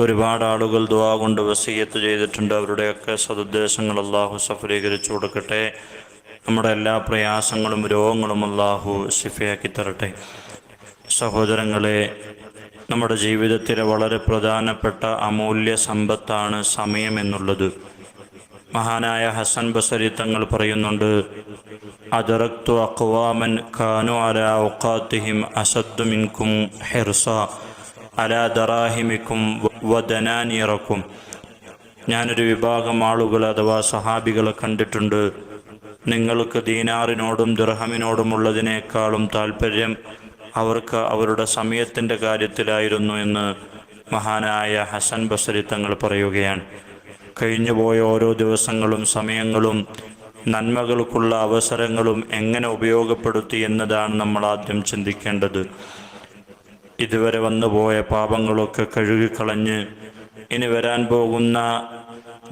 ഒരുപാട് ആളുകൾ ദുവാ കൊണ്ട് വസീയത്ത് ചെയ്തിട്ടുണ്ട്. അവരുടെയൊക്കെ സതുദ്ദേശങ്ങൾ അള്ളാഹു സഫലീകരിച്ചു കൊടുക്കട്ടെ. നമ്മുടെ എല്ലാ പ്രയാസങ്ങളും രോഗങ്ങളും അള്ളാഹു സിഫയാക്കി തരട്ടെ. സഹോദരങ്ങളെ നമ്മുടെ ജീവിതത്തിലെ വളരെ പ്രധാനപ്പെട്ട അമൂല്യ സമ്പത്താണ് സമയം എന്നുള്ളത്. മഹാനായ ഹസൻ ബസരി തങ്ങൾ പറയുന്നുണ്ട് അദറക്തു അക്വാമൻ ഖാനു അല ഔഖാത്തിഹിം അസദ്ദുമിൻകും ഹിർസ. അല ദറാഹിമിക്കും വദനാനിറക്കും. ഞാനൊരു വിഭാഗം ആളുകൾ അഥവാ സഹാബികളെ കണ്ടിട്ടുണ്ട്. നിങ്ങൾക്ക് ദീനാറിനോടും ദുർഹമിനോടുമുള്ളതിനേക്കാളും താല്പര്യം അവർക്ക് അവരുടെ സമയത്തിന്റെ കാര്യത്തിലായിരുന്നു എന്ന് മഹാനായ ഹസൻ ബസരി തങ്ങൾ പറയുകയാണ്. കഴിഞ്ഞുപോയ ഓരോ ദിവസങ്ങളും സമയങ്ങളും നന്മകൾക്കുള്ള അവസരങ്ങളും എങ്ങനെ ഉപയോഗപ്പെടുത്തി എന്നതാണ് നമ്മൾ ആദ്യം ചിന്തിക്കേണ്ടത്. ഇതുവരെ വന്നുപോയ പാപങ്ങളൊക്കെ കഴുകിക്കളഞ്ഞ് ഇനി വരാൻ പോകുന്ന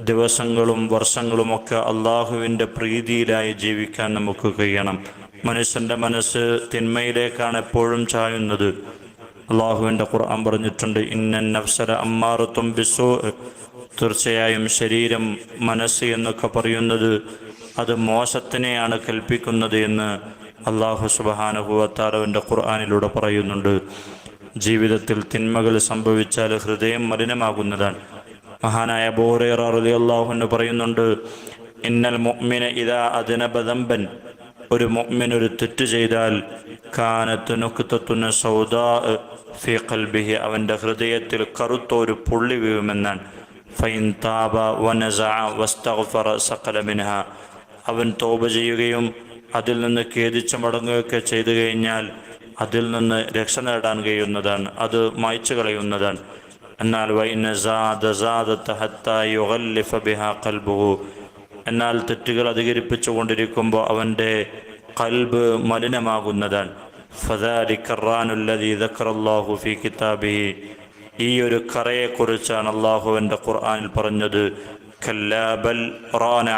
ദിവസങ്ങളും വർഷങ്ങളുമൊക്കെ അള്ളാഹുവിന്റെ പ്രീതിയിലായി ജീവിക്കാൻ നമുക്ക് കഴിയണം. മനുഷ്യന്റെ മനസ്സ് തിന്മയിലേക്കാണ് എപ്പോഴും ചായുന്നത്. അള്ളാഹുവിന്റെ ഖുർആൻ പറഞ്ഞിട്ടുണ്ട് ഇന്നൻ നഫ്സര അമ്മാറത്തും ബിസോ തീർച്ചയായും ശരീരം മനസ്സ് എന്നൊക്കെ പറയുന്നത് അത് മോശത്തിനെയാണ് കൽപ്പിക്കുന്നത് എന്ന് അള്ളാഹു സുബാനുഭവത്താലവന്റെ ഖുർആാനിലൂടെ പറയുന്നുണ്ട്. ജീവിതത്തിൽ തിന്മകൾ സംഭവിച്ചാൽ ഹൃദയം മലിനമാകുന്നതാണ്. മഹാനായ ബോറേറ എന്ന് പറയുന്നുണ്ട് ഇന്നൽ മുഅ്മിന ഇതാ അതിനബദമ്പൻ ഒരു മുഅ്മിൻ ഒരു തെറ്റ് ചെയ്താൽ കാനത്ത് നുക്തത്തുന സൗദാ ഫി ഖൽബിഹി. അവന്റെ ഹൃദയത്തിൽ കറുത്ത ഒരു പുള്ളി വീഴുമെന്നാണ്. ഫൈൻ താബ വനസ വസ്തഗ്ഫറ സഖല അവൻ തോപ ചെയ്യുകയും അതിൽ നിന്ന് ഖേദിച്ച് മടങ്ങുകയൊക്കെ ചെയ്തു കഴിഞ്ഞാൽ അതിൽ നിന്ന് രക്ഷ നേടാൻ കഴിയുന്നതാണ്. അത് മായ്ച്ചു കളയുന്നതാണ്. എന്നാൽ എന്നാൽ തെറ്റുകൾ അധികരിപ്പിച്ചു കൊണ്ടിരിക്കുമ്പോൾ അവന്റെ കൽബ് മലിനമാകുന്നതാണ്. ഫി കിതാബിഹി. ഈ ഒരു കറയെക്കുറിച്ചാണ് അള്ളാഹുവിന്റെ ഖുർആാനിൽ പറഞ്ഞത്. റാന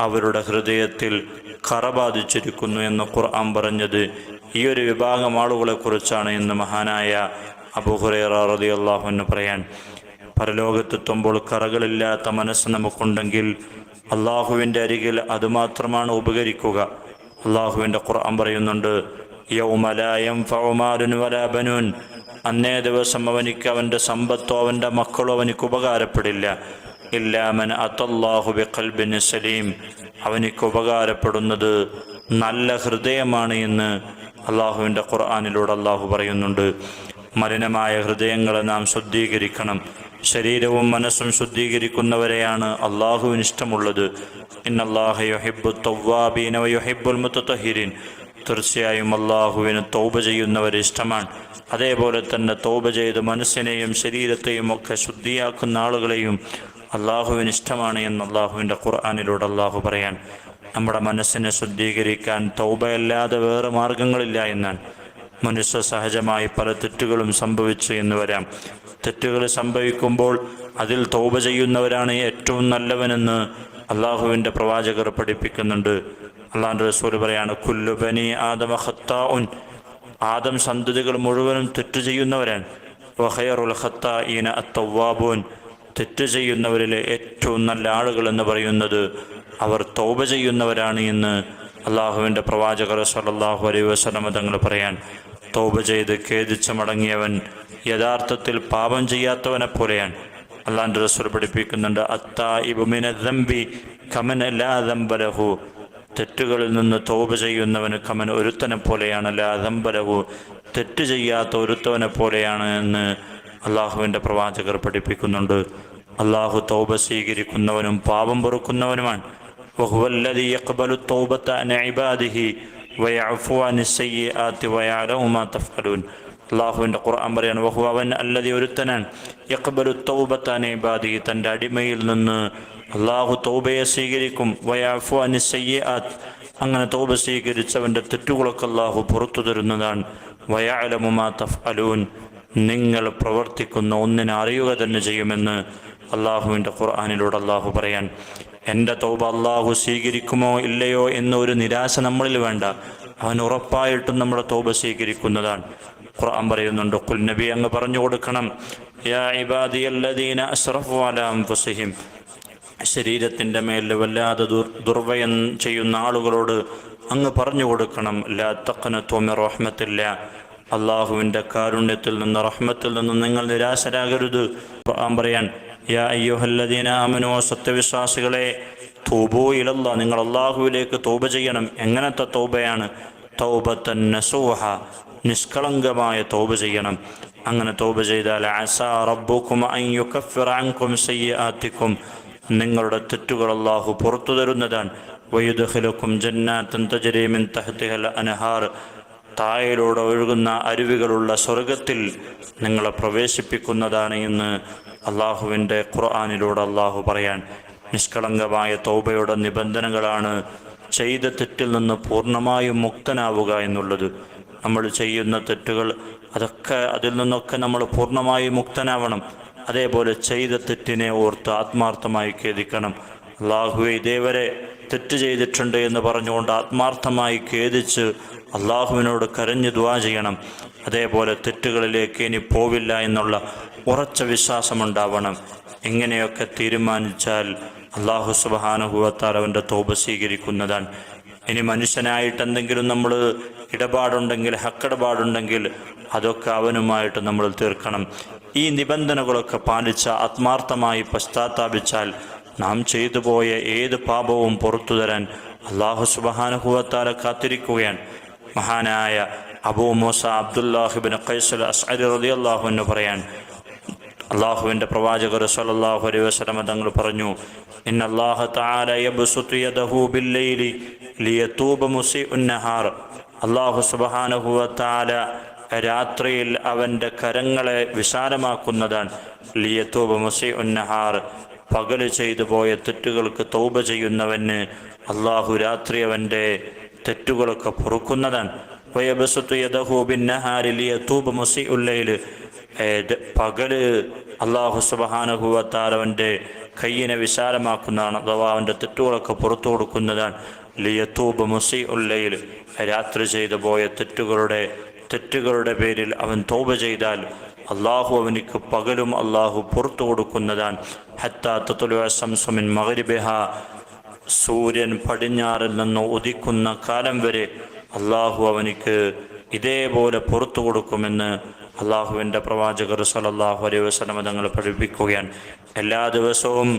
അവരുടെ ഹൃദയത്തിൽ കറ ബാധിച്ചിരിക്കുന്നു എന്ന് ഖുർആൻ പറഞ്ഞത്. ഈ ഒരു വിഭാഗം ആളുകളെ കുറിച്ചാണ് ഇന്ന് മഹാനായ അബുഹുറേറ റതി അള്ളാഹുവിന് പറയാൻ. പരലോകത്തെത്തുമ്പോൾ കറകളില്ലാത്ത മനസ്സ് നമുക്കുണ്ടെങ്കിൽ അള്ളാഹുവിന്റെ അരികിൽ അതുമാത്രമാണ് ഉപകരിക്കുക. അള്ളാഹുവിന്റെ ഖുർആൻ പറയുന്നുണ്ട് യൗമലായം അന്നേ ദിവസം അവനിക്ക് അവന്റെ സമ്പത്തോ അവന്റെ മക്കളോ അവനിക്ക് ഉപകാരപ്പെടില്ല. ഇല്ലാമൻ അത്തല്ലാഹു ബിഖൽബിൻ സലീം. അവനിക്ക് ഉപകാരപ്പെടുന്നത് നല്ല ഹൃദയമാണ് എന്ന് അള്ളാഹുവിന്റെ ഖുർആാനിലൂടെ അള്ളാഹു പറയുന്നുണ്ട്. മലിനമായ ഹൃദയങ്ങളെ നാം ശുദ്ധീകരിക്കണം. ശരീരവും മനസ്സും ശുദ്ധീകരിക്കുന്നവരെയാണ് അള്ളാഹുവിന് ഇഷ്ടമുള്ളത്. തീർച്ചയായും അള്ളാഹുവിന് തൗബ ചെയ്യുന്നവരെ ഇഷ്ടമാണ്. അതേപോലെ തന്നെ തൗബ ചെയ്ത് മനസ്സിനെയും ശരീരത്തെയും ഒക്കെ ശുദ്ധിയാക്കുന്ന ആളുകളെയും അള്ളാഹുവിന് ഇഷ്ടമാണ് എന്ന് അള്ളാഹുവിന്റെ ഖുർആാനിലൂടെ അള്ളാഹു പറയാൻ. നമ്മുടെ മനസ്സിനെ ശുദ്ധീകരിക്കാൻ തൗബയല്ലാതെ വേറെ മാർഗങ്ങളില്ല എന്നാണ്. മനുഷ്യ സഹജമായി പല തെറ്റുകളും സംഭവിച്ചു എന്ന് വരാം. തെറ്റുകൾ സംഭവിക്കുമ്പോൾ അതിൽ തൗബ ചെയ്യുന്നവരാണ് ഏറ്റവും നല്ലവനെന്ന് അള്ളാഹുവിന്റെ പ്രവാചകർ പഠിപ്പിക്കുന്നുണ്ട്. അള്ളാഹുന്റെ റസൂൽ പറയാണ് കുല്ലുബനി ആദമ ഖത്താഉൻ. ആദം സന്തതികൾ മുഴുവനും തെറ്റ് ചെയ്യുന്നവരാണ്. വഹയറുൽ ഖത്താ ഈന അത്തവാബൂൻ തെറ്റ് ചെയ്യുന്നവരിൽ ഏറ്റവും നല്ല ആളുകൾ എന്ന് പറയുന്നത് അവർ തോപ ചെയ്യുന്നവരാണ് എന്ന് അള്ളാഹുവിന്റെ പ്രവാചകർ സല്ലാഹു അലൈ വസ്ലമ തങ്ങൾ പറയാൻ തോപ ചെയ്ത് ഖേദിച്ച് മടങ്ങിയവൻ യഥാർത്ഥത്തിൽ പാപം ചെയ്യാത്തവനെ പോലെയാണ്. അള്ളാഹിന്റെ റസൂൽ പഠിപ്പിക്കുന്നുണ്ട് അത്താ ഇബുമിനി ദമ്പി കമൻ ലാ തെറ്റുകളിൽ നിന്ന് തോപ ചെയ്യുന്നവന് കമൻ ഒരുത്തനെ പോലെയാണ് ദമ്പലഹു തെറ്റ് ചെയ്യാത്ത ഒരുത്തവനെ പോലെയാണ് എന്ന് അള്ളാഹുവിന്റെ പ്രവാചകർ പഠിപ്പിക്കുന്നുണ്ട്. അള്ളാഹു തൗബ സ്വീകരിക്കുന്നവനും പാപം പൊറുക്കുന്നവനുമാണ്. അള്ളാഹുവിന്റെ ഖുർആൻ പറയാണ് വഹു അവൻ അല്ലതി ഒരുത്തനാൻ യക്ബലു തൗബത്താനെ ബാധി തന്റെ അടിമയിൽ നിന്ന് അള്ളാഹു തൗബയെ സ്വീകരിക്കും. വയാഫു അനിസയ്യാത്ത് അങ്ങനെ തൗബ സ്വീകരിച്ചവന്റെ തെറ്റുകളൊക്കെ അള്ളാഹു പുറത്തു തരുന്നതാണ്. വയാലമുമാ തഫ് അലൂൻ നിങ്ങൾ പ്രവർത്തിക്കുന്ന ഒന്നിനെ അറിയുക തന്നെ ചെയ്യുമെന്ന് അള്ളാഹുവിന്റെ ഖുർആാനിലൂടെ അള്ളാഹു പറയാൻ എന്റെ തൗബ അള്ളാഹു സ്വീകരിക്കുമോ ഇല്ലയോ എന്നൊരു നിരാശ നമ്മളിൽ വേണ്ട. അവൻ ഉറപ്പായിട്ടും നമ്മുടെ തൗബ സ്വീകരിക്കുന്നതാണ്. ഖുർആൻ പറയുന്നുണ്ട് കുൽ നബി അങ്ങ് പറഞ്ഞു കൊടുക്കണം യാ ഇബാദിയല്ലദീന അസ്റഫു ശരീരത്തിന്റെ മേൽ വല്ലാതെ ദുർ ദുർവയം ചെയ്യുന്ന ആളുകളോട് അങ്ങ് പറഞ്ഞു കൊടുക്കണം ലാ തക്കനത്വമി റഹ്മത്തില്ല. അള്ളാഹുവിന്റെ കാരുണ്യത്തിൽ നിന്ന് റഹ്മത്തിൽ നിന്ന് നിങ്ങൾ നിരാശരാകരുത്. പറയാൻ യാ അയ്യോഹല്ലദീന അമനോ സത്യവിശ്വാസികളെ തൂബോ ഇലല്ല നിങ്ങൾ അള്ളാഹുവിലേക്ക് തൗബ ചെയ്യണം. എങ്ങനത്തെ തൗബയാണ്? തൗബത്തൻ നസൂഹ നിഷ്കളങ്കമായ തൗബ ചെയ്യണം. അങ്ങനെ തൗബ ചെയ്താൽ അസാ റബ്ബുക്കും അൻകും സയ്യിആത്തിക്കും നിങ്ങളുടെ തെറ്റുകൾ അള്ളാഹു പുറത്തു തരുന്നതാണ്. വയുദഖിലക്കും ജന്നാത്തൻ തജരീമിൻ തഹ്തിഹൽ അനഹാർ തായയിലൂടെ ഒഴുകുന്ന അരുവികളുള്ള സ്വർഗത്തിൽ നിങ്ങളെ പ്രവേശിപ്പിക്കുന്നതാണ് എന്ന് അള്ളാഹുവിന്റെ ഖുർആാനിലൂടെ അള്ളാഹു പറയാൻ. നിഷ്കളങ്കമായ തൗബയുടെ നിബന്ധനകളാണ് ചെയ്ത തെറ്റിൽ നിന്ന് പൂർണമായും മുക്തനാവുക എന്നുള്ളത്. നമ്മൾ ചെയ്യുന്ന തെറ്റുകൾ അതൊക്കെ അതിൽ നിന്നൊക്കെ നമ്മൾ പൂർണമായും മുക്തനാവണം. അതേപോലെ ചെയ്ത തെറ്റിനെ ഓർത്ത് ആത്മാർത്ഥമായി ഖേദിക്കണം. അള്ളാഹുവെ ഇതേവരെ തെറ്റ് ചെയ്തിട്ടുണ്ട് എന്ന് പറഞ്ഞുകൊണ്ട് ആത്മാർത്ഥമായി ഖേദിച്ച് അള്ളാഹുവിനോട് കരഞ്ഞു ദുവാ ചെയ്യണം. അതേപോലെ തെറ്റുകളിലേക്ക് ഇനി പോവില്ല എന്നുള്ള ഉറച്ച വിശ്വാസമുണ്ടാവണം. ഇങ്ങനെയൊക്കെ തീരുമാനിച്ചാൽ അള്ളാഹു സുബാനുഭവത്താൽ അവന്റെ തോപ സ്വീകരിക്കുന്നതാണ്. ഇനി മനുഷ്യനായിട്ട് എന്തെങ്കിലും നമ്മൾ ഇടപാടുണ്ടെങ്കിൽ ഹക്കിടപാടുണ്ടെങ്കിൽ അതൊക്കെ അവനുമായിട്ട് നമ്മൾ തീർക്കണം. ഈ നിബന്ധനകളൊക്കെ പാലിച്ച ആത്മാർത്ഥമായി പശ്ചാത്താപിച്ചാൽ നാം ചെയ്തു പോയ ഏത് പാപവും പുറത്തു തരാൻ അള്ളാഹു സുബാനുഹുവത്താല കാത്തിരിക്കുകയാണ്. മഹാനായ അബൂ മൂസ അബ്ദുല്ലാഹിബിൻ റളിയല്ലാഹു എന്ന് പറയാൻ അള്ളാഹുവിന്റെ പ്രവാചകർ സലല്ലാഹു അലൈ വസ്ലമ തങ്ങൾ പറഞ്ഞു ഇന്നല്ലാഹു അള്ളാഹു സുബ്ഹാനഹു വ തആല രാത്രിയിൽ അവന്റെ കരങ്ങളെ വിശാലമാക്കുന്നതാണ്. ലിയത്തൂബ് മുസി നഹാർ പകൽ ചെയ്തു പോയ തെറ്റുകൾക്ക് തൗബ ചെയ്യുന്നവന് അള്ളാഹു രാത്രി അവന്റെ തെറ്റുകളൊക്കെ പൊറുക്കുന്നതാണ്. പകൽ അള്ളാഹു സുബഹാനുഭവത്താൽ അവന്റെ കയ്യിനെ വിശാലമാക്കുന്നതാണ്. അഥവാ അവന്റെ തെറ്റുകളൊക്കെ പുറത്തു കൊടുക്കുന്നതാണ്. ലിയത്തൂബ് മുസി ഉള്ളയിൽ രാത്രി ചെയ്തു പോയ തെറ്റുകളുടെ തെറ്റുകളുടെ പേരിൽ അവൻ തോപ ചെയ്താൽ അള്ളാഹു അവനിക്ക് പകലും അള്ളാഹു പുറത്തു കൊടുക്കുന്നതാണ്. ഹത്താ മകരിബെഹ സൂര്യൻ പടിഞ്ഞാറിൽ നിന്ന് ഉദിക്കുന്ന കാലം വരെ അള്ളാഹു അവനിക്ക് ഇതേപോലെ പുറത്തു കൊടുക്കുമെന്ന് അള്ളാഹുവിന്റെ പ്രവാചകർ സലല്ലാഹു അലൈഹി വസ്ലമ തങ്ങൾ പഠിപ്പിക്കുകയാണ്. എല്ലാ ദിവസവും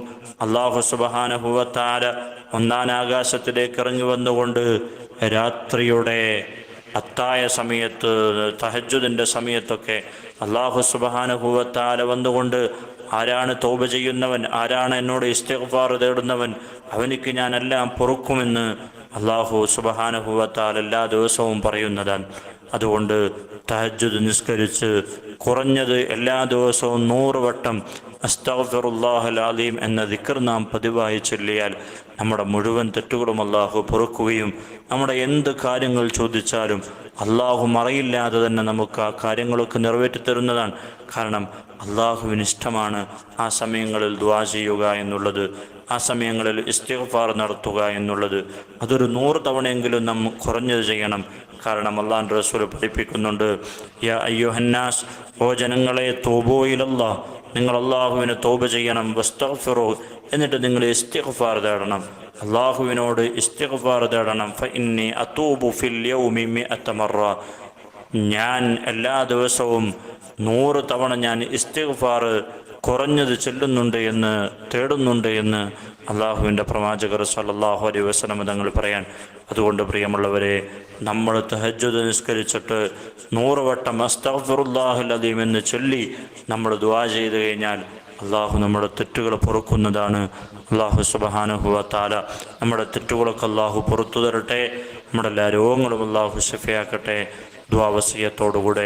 അള്ളാഹു സുബഹാനഹുവത്താര ഒന്നാം ആകാശത്തിലേക്ക് ഇറങ്ങി വന്നുകൊണ്ട് രാത്രിയുടെ അത്തായ സമയത്ത് തഹജുദിന്റെ സമയത്തൊക്കെ അള്ളാഹു സുബഹാനുഭൂവത്താല വന്നുകൊണ്ട് ആരാണ് തോപ ചെയ്യുന്നവൻ ആരാണ് എന്നോട് ഇസ്തിഗ്ഫാർ തേടുന്നവൻ അവനിക്ക് ഞാൻ എല്ലാം പൊറുക്കുമെന്ന് അള്ളാഹു സുബഹാനുഭൂവത്താൽ എല്ലാ ദിവസവും പറയുന്നതാണ്. അതുകൊണ്ട് തഹജുദ് നിസ്കരിച്ച് കുറഞ്ഞത് എല്ലാ ദിവസവും നൂറ് വട്ടം അസ്തഫിറുല്ലാഹൽ അലീം എന്ന ദിക്കർ നാം പതിവായി ചൊല്ലിയാൽ നമ്മുടെ മുഴുവൻ തെറ്റുകളും അള്ളാഹു പൊറുക്കുകയും നമ്മുടെ എന്ത് കാര്യങ്ങൾ ചോദിച്ചാലും അള്ളാഹു മറയില്ലാതെ തന്നെ നമുക്ക് ആ കാര്യങ്ങളൊക്കെ നിറവേറ്റി തരുന്നതാണ്. കാരണം അള്ളാഹുവിന് ഇഷ്ടമാണ് ആ സമയങ്ങളിൽ ദ്വാ ചെയ്യുക എന്നുള്ളത് ആ സമയങ്ങളിൽ ഇസ്തിഗ്ഫാർ നടത്തുക എന്നുള്ളത്. അതൊരു നൂറ് തവണയെങ്കിലും നാം കുറഞ്ഞത് ചെയ്യണം. കാരണം അള്ളാൻ റസൂൽ പഠിപ്പിക്കുന്നുണ്ട് യാ അയ്യോഹന്നാസ് ഓ ജനങ്ങളെ തോബോയിലല്ല നിങ്ങൾ അള്ളാഹുവിനെ തോപ ചെയ്യണം വസ്തഫിറോ എന്നിട്ട് നിങ്ങൾ ഇസ്തിഗ്ഫാർ തേടണം. അള്ളാഹുവിനോട് ഇസ്തിഗ്ഫാർ തേടണം. ഫ ഇന്നി അത്തൂബു ഫിൽ യൗമി മിഅത്ത മറ. ഞാൻ എല്ലാ ദിവസവും നൂറ് തവണ ഞാൻ ഇസ്തിഗ്ഫാർ കുറഞ്ഞത് ചെല്ലുന്നുണ്ട് എന്ന് തേടുന്നുണ്ട് എന്ന് അള്ളാഹുവിന്റെ പ്രവാചകർ സല്ലല്ലാഹു അലൈഹി വസല്ലം തങ്ങൾ പറയാൻ. അതുകൊണ്ട് പ്രിയമുള്ളവരെ നമ്മൾ തഹജ്ജുദ് നിസ്കരിച്ചിട്ട് നൂറ് വട്ടം അസ്തഫിറുല്ലാഹുൽ അലീം എന്ന് ചൊല്ലി നമ്മൾ ദുവാ ചെയ്ത് കഴിഞ്ഞാൽ അള്ളാഹു നമ്മുടെ തെറ്റുകൾ പൊറുക്കുന്നതാണ്. അള്ളാഹു സുബഹാനുഹുവ താല നമ്മുടെ തെറ്റുകളൊക്കെ അള്ളാഹു പുറത്തു തരട്ടെ. നമ്മുടെ എല്ലാ രോഗങ്ങളും അള്ളാഹു ഷഫയാക്കട്ടെ ദ്വാവസീയത്തോടുകൂടെ